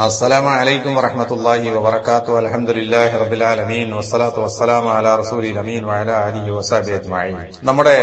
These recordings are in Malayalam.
السلام عليكم ورحمة الله وبركاته الحمد لله رب العالمين والصلاة والسلام على رسول الأمين وعلى آله وصحبه أجمعين നമ്മുടെ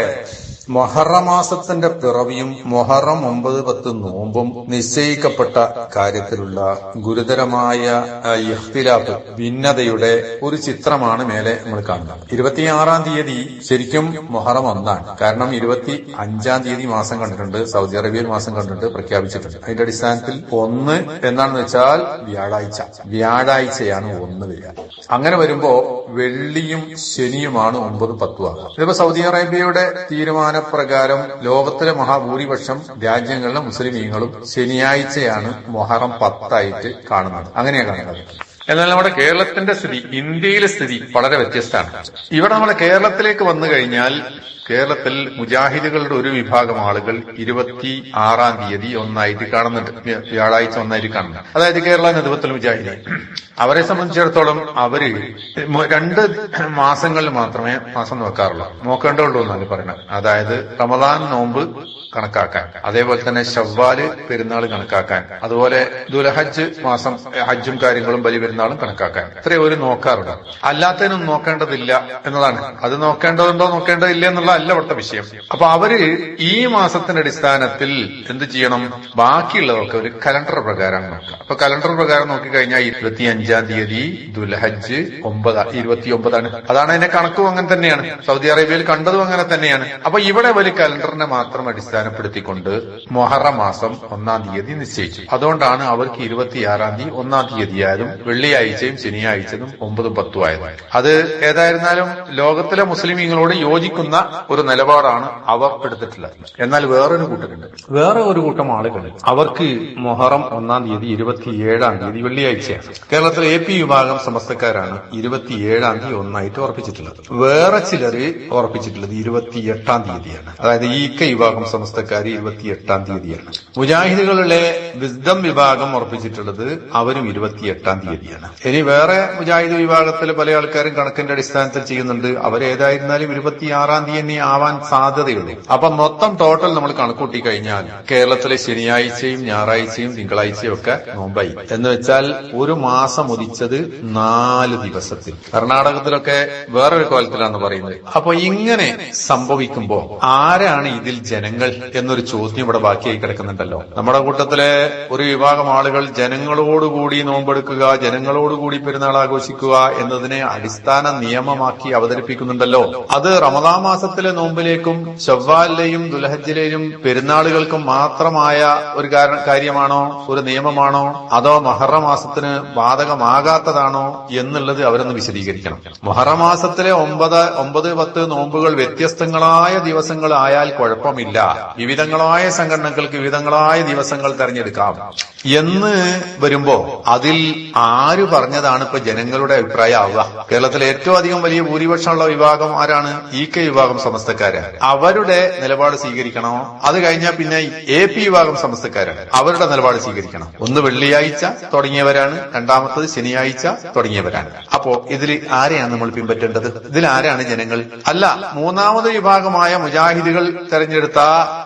മൊഹറമാസത്തിന്റെ പിറവിയും മൊഹറം ഒമ്പത് പത്ത് നോമ്പും നിശ്ചയിക്കപ്പെട്ട കാര്യത്തിലുള്ള ഗുരുതരമായ ഇഖ്തിലാഫ് ഭിന്നതയുടെ ഒരു ചിത്രമാണ് മേലെ നമ്മൾ കാണുന്നത്. ഇരുപത്തിയാറാം തീയതി ശരിക്കും മൊഹറം ഒന്നാണ്. കാരണം ഇരുപത്തി അഞ്ചാം തീയതി മാസം കണ്ടിട്ടുണ്ട് സൗദി അറേബ്യയിൽ മാസം കണ്ടിട്ടുണ്ട് പ്രഖ്യാപിച്ചിട്ടുണ്ട്. അതിന്റെ അടിസ്ഥാനത്തിൽ ഒന്ന് എന്താണെന്ന് വെച്ചാൽ വ്യാഴാഴ്ച. വ്യാഴാഴ്ചയാണ് ഒന്ന് വരിക. അങ്ങനെ വരുമ്പോ വെള്ളിയും ശനിയുമാണ് ഒമ്പത് പത്തും ആകുക. ഇതിപ്പോ സൗദി അറേബ്യയുടെ തീരുമാനപ്രകാരം ലോകത്തിലെ മഹാഭൂരിപക്ഷം രാജ്യങ്ങളിലെ മുസ്ലിമീങ്ങളും ശനിയാഴ്ചയാണ് മൊഹറം പത്തായിട്ട് കാണുന്നത്. അങ്ങനെയാണ് കാണുന്നത് എന്നാൽ നമ്മുടെ കേരളത്തിന്റെ സ്ഥിതി ഇന്ത്യയിലെ സ്ഥിതി വളരെ വ്യത്യസ്തമാണ്. ഇവിടെ നമ്മുടെ കേരളത്തിലേക്ക് വന്നു കഴിഞ്ഞാൽ കേരളത്തിൽ മുജാഹിദുകളുടെ ഒരു വിഭാഗം ആളുകൾ ഇരുപത്തി ആറാം തീയതി ഒന്നായിട്ട് കാണുന്നുണ്ട്. വ്യ- വ്യാഴാഴ്ച ഒന്നായിട്ട് കാണുന്നുണ്ട്. അതായത് കേരള നേതൃത്വത്തിൽ മുജാഹിദ്. അവരെ സംബന്ധിച്ചിടത്തോളം അവർ രണ്ട് മാസങ്ങളിൽ മാത്രമേ മാസം നോക്കാറുള്ളൂ. നോക്കേണ്ടതുള്ളൂ എന്നാണ് പറയുന്നത്. അതായത് റമദാൻ നോമ്പ് കണക്കാക്കാൻ. അതേപോലെ തന്നെ ഷവ്വാൽ പെരുന്നാൾ കണക്കാക്കാൻ. അതുപോലെ ദുലഹജ്ജ് മാസം ഹജ്ജും കാര്യങ്ങളും ബലി പെരുന്നാളും കണക്കാക്കാൻ. ഇത്രയും ഒരു നോക്കാറുണ്ട്. അല്ലാത്തതിനും നോക്കേണ്ടതില്ല എന്നതാണ്. അത് നോക്കേണ്ടതുണ്ടോ നോക്കേണ്ടതില്ല എന്നുള്ള അല്ല വിഷയം. അപ്പൊ അവർ ഈ മാസത്തിന്റെ അടിസ്ഥാനത്തിൽ എന്ത് ചെയ്യണം? ബാക്കിയുള്ളവർക്ക് ഒരു കലണ്ടർ പ്രകാരം നോക്കുക. അപ്പൊ കലണ്ടർ പ്രകാരം നോക്കിക്കഴിഞ്ഞാൽ ഇരുപത്തി അഞ്ചാം തീയതി ദുൽഹജ്ജ് ഒമ്പതാ ഇരുപത്തി ഒമ്പതാണ് അതാണ് അതിന്റെ കണക്കും അങ്ങനെ തന്നെയാണ്. സൗദി അറേബ്യയിൽ കണ്ടതും അങ്ങനെ തന്നെയാണ്. അപ്പൊ ഇവിടെ ഒരു കലണ്ടറിനെ മാത്രം അടിസ്ഥാനപ്പെടുത്തിക്കൊണ്ട് മൊഹറ മാസം ഒന്നാം തീയതി നിശ്ചയിച്ചു. അതുകൊണ്ടാണ് അവർക്ക് ഇരുപത്തിയാറാം തീയതി ഒന്നാം തീയതിയായാലും വെള്ളിയാഴ്ചയും ശനിയാഴ്ചയും ഒമ്പതും പത്തും ആയത്. അത് ഏതായിരുന്നാലും ലോകത്തിലെ മുസ്ലിമീങ്ങളോട് യോജിക്കുന്ന ഒരു നിലപാടാണ് അവർ എടുത്തിട്ടുള്ളത്. എന്നാൽ വേറൊരു കൂട്ടരുണ്ട്. വേറെ ഒരു കൂട്ടം ആളുകൾ അവർക്ക് മൊഹറം ഒന്നാം തീയതി ഇരുപത്തിയേഴാം തീയതി വെള്ളിയാഴ്ചയാണ്. കേരളത്തിലെ എ പി വിഭാഗം സമസ്തക്കാരാണ് ഇരുപത്തിയേഴാം തീയതി ഒന്നായിട്ട് ഉറപ്പിച്ചിട്ടുള്ളത്. വേറെ ചിലർ ഉറപ്പിച്ചിട്ടുള്ളത് ഇരുപത്തിയെട്ടാം തീയതിയാണ്. അതായത് ഈ കെ വിഭാഗം സമസ്തക്കാർ ഇരുപത്തിയെട്ടാം തീയതിയാണ്. മുജാഹിദുകളുടെ വിസ്ഡം വിഭാഗം ഉറപ്പിച്ചിട്ടുള്ളത് അവരും ഇരുപത്തിയെട്ടാം തീയതിയാണ്. ഇനി വേറെ മുജാഹിദ് വിഭാഗത്തിൽ പല ആൾക്കാരും കണക്കിന്റെ അടിസ്ഥാനത്തിൽ ചെയ്യുന്നുണ്ട്. അവരേതായിരുന്നാലും ഇരുപത്തിയാറാം തീയതി ആവാൻ സാധ്യതയുണ്ട്. അപ്പൊ മൊത്തം ടോട്ടൽ നമ്മൾ കണക്കൂട്ടി കഴിഞ്ഞാൽ കേരളത്തിലെ ശനിയാഴ്ചയും ഞായറാഴ്ചയും തിങ്കളാഴ്ചയും ഒക്കെ നോമ്പായി. എന്ന് വെച്ചാൽ ഒരു മാസം ഉദിച്ചത് നാല് ദിവസത്തിൽ. കർണാടകത്തിലൊക്കെ വേറൊരു കോലത്തിലാണ് പറയുന്നത്. അപ്പൊ ഇങ്ങനെ സംഭവിക്കുമ്പോ ആരാണ് ഇതിൽ ജനങ്ങൾ എന്നൊരു ചോദ്യം ഇവിടെ ബാക്കിയായി കിടക്കുന്നുണ്ടല്ലോ. നമ്മുടെ കൂട്ടത്തിലെ ഒരു വിഭാഗം ആളുകൾ ജനങ്ങളോടുകൂടി നോമ്പെടുക്കുക ജനങ്ങളോടുകൂടി പെരുന്നാൾ ആഘോഷിക്കുക എന്നതിനെ അടിസ്ഥാന നിയമമാക്കി അവതരിപ്പിക്കുന്നുണ്ടല്ലോ. അത് റമദാ മാസത്തിലെ നോമ്പിലേക്കും ഷവ്വാലിലെയും ദുലഹജിലെയും പെരുന്നാളുകൾക്കും മാത്രമായ ഒരു കാര- കാര്യമാണോ? ഒരു നിയമമാണോ? അതോ മഹറ മാസത്തിന് ബാധകമാകാത്തതാണോ എന്നുള്ളത് അവരൊന്ന് വിശദീകരിക്കണം. മഹറമാസത്തിലെ ഒമ്പത് ഒമ്പത് പത്ത് നോമ്പുകൾ വ്യത്യസ്തങ്ങളായ ദിവസങ്ങളായാൽ കുഴപ്പമില്ല. വിവിധങ്ങളായ സംഘടനകൾക്ക് വിവിധങ്ങളായ ദിവസങ്ങൾ തെരഞ്ഞെടുക്കാം. എന്ന് വരുമ്പോ അതിൽ ആര് പറഞ്ഞതാണ് ഇപ്പൊ ജനങ്ങളുടെ അഭിപ്രായം ആവുക? കേരളത്തിലെ ഏറ്റവും അധികം വലിയ ഭൂരിപക്ഷമുള്ള വിഭാഗം ആരാണ്? ഇ കെ വിഭാഗം സമസ്തക്കാര് അവരുടെ നിലപാട് സ്വീകരിക്കണോ? അത് കഴിഞ്ഞാൽ പിന്നെ എ പി വിഭാഗം സമസ്തക്കാരാണ്. അവരുടെ നിലപാട് സ്വീകരിക്കണം. ഒന്ന് വെള്ളിയാഴ്ച തുടങ്ങിയവരാണ്. രണ്ടാമത്തത് ശനിയാഴ്ച തുടങ്ങിയവരാണ്. അപ്പോ ഇതിൽ ആരെയാണ് നമ്മൾ പിൻപറ്റേണ്ടത്? ഇതിൽ ആരാണ് ജനങ്ങൾ? അല്ല മൂന്നാമത് വിഭാഗമായ മുജാഹിദുകൾ തെരഞ്ഞെടുത്ത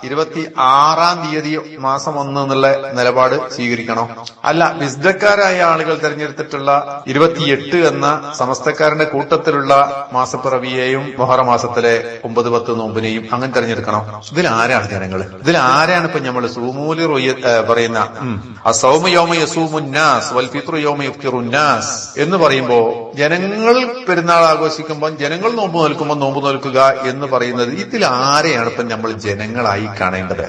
ഇരുപത്തി ആറാം തീയതി മാസം ഒന്ന് എന്നുള്ള നിലപാട് സ്വീകരിക്കണോ? അല്ല വിസ്തക്കാരായ ആളുകൾ തെരഞ്ഞെടുത്തിട്ടുള്ള ഇരുപത്തിയെട്ട് എന്ന സമസ്തക്കാരന്റെ കൂട്ടത്തിലുള്ള മാസപ്പിറവിയെയും മൊഹറ മാസത്തിലെ ഒമ്പത് പത്ത് നോമ്പിനെയും അങ്ങനെ തെരഞ്ഞെടുക്കണോ? ഇതിൽ ആരാണ് ജനങ്ങൾ ഇതിൽ ആരാണ് ഇപ്പൊ നമ്മൾ സൂമൂലി റുയ- പറയുന്ന ഉം, അസൗമ യോമ യസൂമുന്നാസ് എന്ന് പറയുമ്പോ ജനങ്ങൾ പെരുന്നാൾ ആഘോഷിക്കുമ്പോൾ ജനങ്ങൾ നോമ്പ് നോൽക്കുമ്പോൾ നോമ്പ് നോൽക്കുക എന്ന് പറയുന്നത് ഇതിൽ ആരെയാണ് ഇപ്പൊ നമ്മൾ ജനങ്ങളായി കാണേണ്ടത്.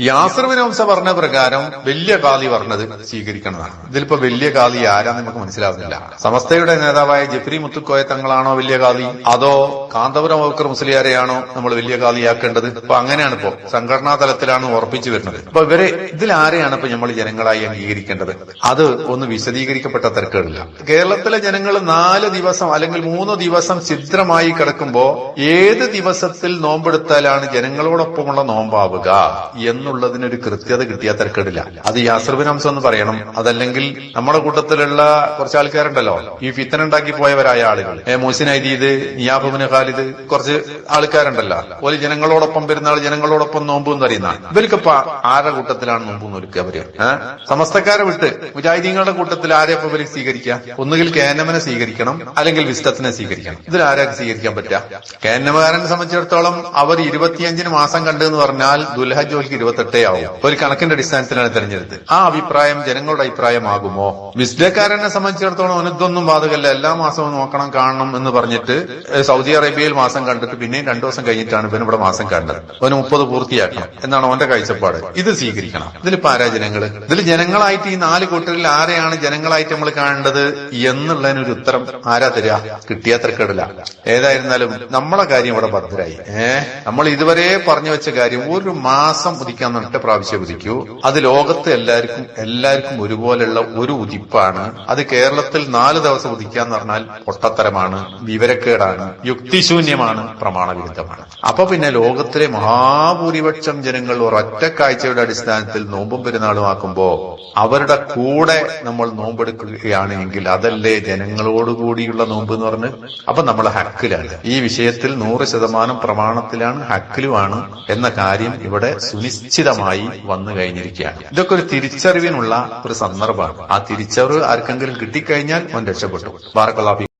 യാസർബിൻ ഹംസ പറഞ്ഞ പ്രകാരം വലിയ കാലി പറഞ്ഞത് സ്വീകരിക്കണതാണ്. ഇതിലിപ്പോ വലിയ കാലി ആരാന്ന് നമുക്ക് മനസ്സിലാവുന്നില്ല. സമസ്തയുടെ നേതാവായ ജഫ്രി മുത്തുക്കോയ തങ്ങളാണോ വലിയ കാലി അതോ കാന്തപുരം വക്കർ മുസ്ലിയാരെയാണോ നമ്മൾ വലിയ കാലിയാക്കേണ്ടത് ഇപ്പൊ അങ്ങനെയാണ് ഇപ്പോ സംഘടനാ തലത്തിലാണ് ഉറപ്പിച്ചു വരുന്നത്. അപ്പൊ ഇവരെ ഇതിൽ ആരെയാണ് ഇപ്പൊ നമ്മൾ ജനങ്ങളായി അംഗീകരിക്കേണ്ടത്? അത് ഒന്ന് വിശദീകരിക്കപ്പെട്ട തിരക്കുകളില്ല. കേരളത്തിലെ ജനങ്ങൾ നാല് ദിവസം അല്ലെങ്കിൽ മൂന്ന് ദിവസം ചിത്രമായി കിടക്കുമ്പോ ഏത് ദിവസത്തിൽ നോമ്പെടുത്താലാണ് ജനങ്ങളോടൊപ്പമുള്ള നോമ്പാവുക? എന്ന് എന്നുള്ളതിനൊരു കൃത്യത കിട്ടിയാൽ തിരക്കേടില്ല. അത് യാസർബിൻ എന്ന് പറയണം. അതല്ലെങ്കിൽ നമ്മുടെ കൂട്ടത്തിലുള്ള കുറച്ച് ആൾക്കാരുണ്ടല്ലോ. ഈ ഫിത്തൻ ഉണ്ടാക്കി പോയവരായ ആളുകൾ. ഏ മോസിൻ അരീദ് നിയാബുബിന് ഖാലിദ് കുറച്ച് ആൾക്കാരുണ്ടല്ലോ. ഒരു ജനങ്ങളോടൊപ്പം പെരുന്നാൾ ജനങ്ങളോടൊപ്പം നോമ്പ് എന്ന് അറിയുന്ന ഇവർക്കിപ്പോ ആരുടെ കൂട്ടത്തിലാണ് നോമ്പ് ഒരുക്കുക അവർ സമസ്തക്കാരെ വിട്ട് മുജാഹിദീങ്ങളുടെ കൂട്ടത്തിൽ ആരെയൊപ്പം ഇവർ സ്വീകരിക്കുക ഒന്നുകിൽ കേനമനെ സ്വീകരിക്കണം അല്ലെങ്കിൽ വിസ്തത്തിനെ സ്വീകരിക്കണം. ഇതിൽ ആരാ സ്വീകരിക്കാൻ പറ്റുക കേന്നമകാരനെ സംബന്ധിച്ചിടത്തോളം അവർ ഇരുപത്തിയഞ്ചിന് മാസം കണ്ടെന്ന് പറഞ്ഞാൽ ദുൽഹജ് ജോലിക്ക് ഇരുപത്തെട്ടേ ആവും. ഒരു കണക്കിന്റെ അടിസ്ഥാനത്തിലാണ് തെരഞ്ഞെടുത്ത്. ആ അഭിപ്രായം ജനങ്ങളുടെ അഭിപ്രായമാകുമോ? വിസ്ഡക്കാരനെ സംബന്ധിച്ചിടത്തോളം അവനിതൊന്നും ബാധകല്ല എല്ലാ മാസവും നോക്കണം കാണണം എന്ന് പറഞ്ഞിട്ട് സൗദി അറേബ്യയിൽ മാസം കണ്ടിട്ട് പിന്നെയും രണ്ടു ദിവസം കഴിഞ്ഞിട്ടാണ് ഇവൻ ഇവിടെ മാസം കണ്ടത്. അവന് മുപ്പത് പൂർത്തിയാക്കണം. എന്നാണ് അവന്റെ കാഴ്ചപ്പാട്. ഇത് സ്വീകരിക്കണം. ഇതിൽ പാരാ ജനങ്ങൾ? ഇതിൽ ജനങ്ങളായിട്ട് ഈ നാല് കൂട്ടരിൽ ആരെയാണ് ജനങ്ങളായിട്ട് നമ്മൾ കാണേണ്ടത് എന്നുള്ളതിനൊരു ഉത്തരം ആരാ തരിക കിട്ടിയാ തിരക്കേടില്ല ഏതായിരുന്നാലും നമ്മളെ കാര്യം ഇവിടെ ഭദ്രായി ഏഹ് നമ്മൾ ഇതുവരെ പറഞ്ഞു വെച്ച കാര്യം ഒരു മാസം ഉദിക്കാൻ ഒറ്റ പ്രാവശ്യം ഉദിക്കൂ. അത് ലോകത്ത് എല്ലാവർക്കും എല്ലാവർക്കും ഒരുപോലെയുള്ള ഒരു ഉദിപ്പാണ്. അത് കേരളത്തിൽ നാല് ദിവസം ഉദിക്കാന്ന് പറഞ്ഞാൽ പൊട്ടത്തരമാണ് വിവരക്കേടാണ് യുക്തിശൂന്യമാണ് പ്രമാണവിരുദ്ധമാണ്. അപ്പൊ പിന്നെ ലോകത്തിലെ മഹാഭൂരിപക്ഷം ജനങ്ങൾ ഒരൊറ്റ കാഴ്ചയുടെ അടിസ്ഥാനത്തിൽ നോമ്പും പെരുന്നാളും ആക്കുമ്പോ അവരുടെ കൂടെ നമ്മൾ നോമ്പെടുക്കുകയാണ് എങ്കിൽ അതല്ലേ ജനങ്ങളോടുകൂടിയുള്ള നോമ്പ് എന്ന് പറഞ്ഞ്? അപ്പൊ നമ്മൾ ഹക്കിലാണ്. ഈ വിഷയത്തിൽ നൂറ് ശതമാനം പ്രമാണത്തിലാണ് ഹക്കിലുമാണ് എന്ന കാര്യം ഇവിടെ സുനിശ്ചിതമായി വന്നു കഴിഞ്ഞിരിക്കുകയാണ്. ഇതൊക്കെ ഒരു തിരിച്ചറിവിനുള്ള ഒരു സന്ദർഭമാണ്. ആ തിരിച്ചറിവ് ആർക്കെങ്കിലും കിട്ടിക്കഴിഞ്ഞാൽ അവൻ രക്ഷപ്പെട്ടു. ബാറക്കലാഫി